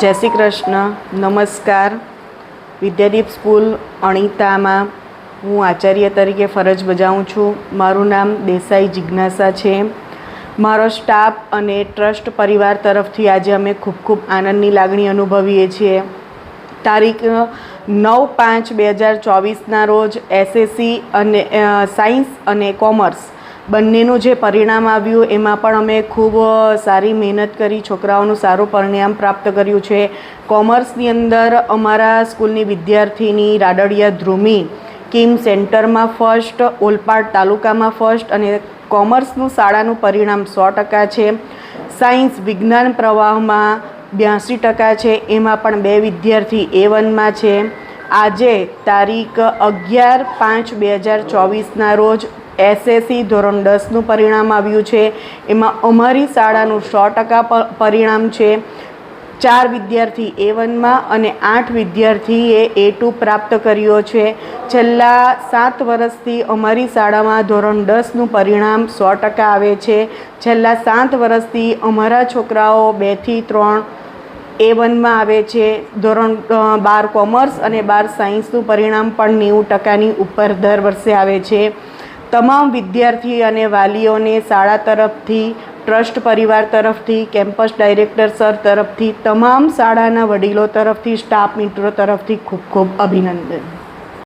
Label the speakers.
Speaker 1: જય શ્રી કૃષ્ણ. નમસ્કાર. વિદ્યાદીપ સ્કૂલ અણીતામાં. હું આચાર્ય તરીકે ફરજ બજાવું છું. મારું નામ દેસાઈ જિજ્ઞાસા છે. મારો સ્ટાફ અને ટ્રસ્ટ પરિવાર તરફથી આજે અમે ખૂબ ખૂબ આનંદની લાગણી અનુભવીએ છીએ. તારીખ નવ પાંચ બે હજાર ચોવીસના રોજ એસએસસી અને સાયન્સ અને કોમર્સ બંનેનું જે પરિણામ આવ્યું, એમાં પણ અમે ખૂબ સારી મહેનત કરી, છોકરાઓનું સારું પરિણામ પ્રાપ્ત કર્યું છે. કોમર્સની અંદર અમારા સ્કૂલની વિદ્યાર્થીની રાડડિયા ધ્રુમી કિમ સેન્ટરમાં ફર્સ્ટ, ઓલપાડ તાલુકામાં ફર્સ્ટ અને કોમર્સનું શાળાનું પરિણામ સો ટકા છે. સાયન્સ વિજ્ઞાન પ્રવાહમાં બ્યાસી ટકા છે. એમાં પણ બે વિદ્યાર્થી એ વનમાં છે. આજે તારીખ અગિયાર પાંચ બે હજાર ચોવીસના રોજ એસએસસી ધોરણ દસનું પરિણામ આવ્યું છે. એમાં અમારી શાળાનું સો ટકા પરિણામ છે. ચાર વિદ્યાર્થી એ વનમાં અને આઠ વિદ્યાર્થીએ એ ટુ પ્રાપ્ત કર્યો છે. છેલ્લા સાત વર્ષથી અમારી શાળામાં ધોરણ દસનું પરિણામ સો ટકા આવે છે. છેલ્લા સાત વર્ષથી અમારા છોકરાઓ બેથી ત્રણ એ વનમાં આવે છે. ધોરણ બાર કોમર્સ અને બાર સાયન્સનું પરિણામ પણ નેવું ટકાની ઉપર દર વર્ષે આવે છે. તમામ વિદ્યાર્થી અને વાલીઓને શાળા તરફથી, ટ્રસ્ટ પરિવાર તરફથી, કેમ્પસ ડાયરેક્ટર સર તરફથી, તમામ શાળાના વડીલો તરફથી, સ્ટાફ મિત્રો તરફથી ખૂબ ખૂબ અભિનંદન.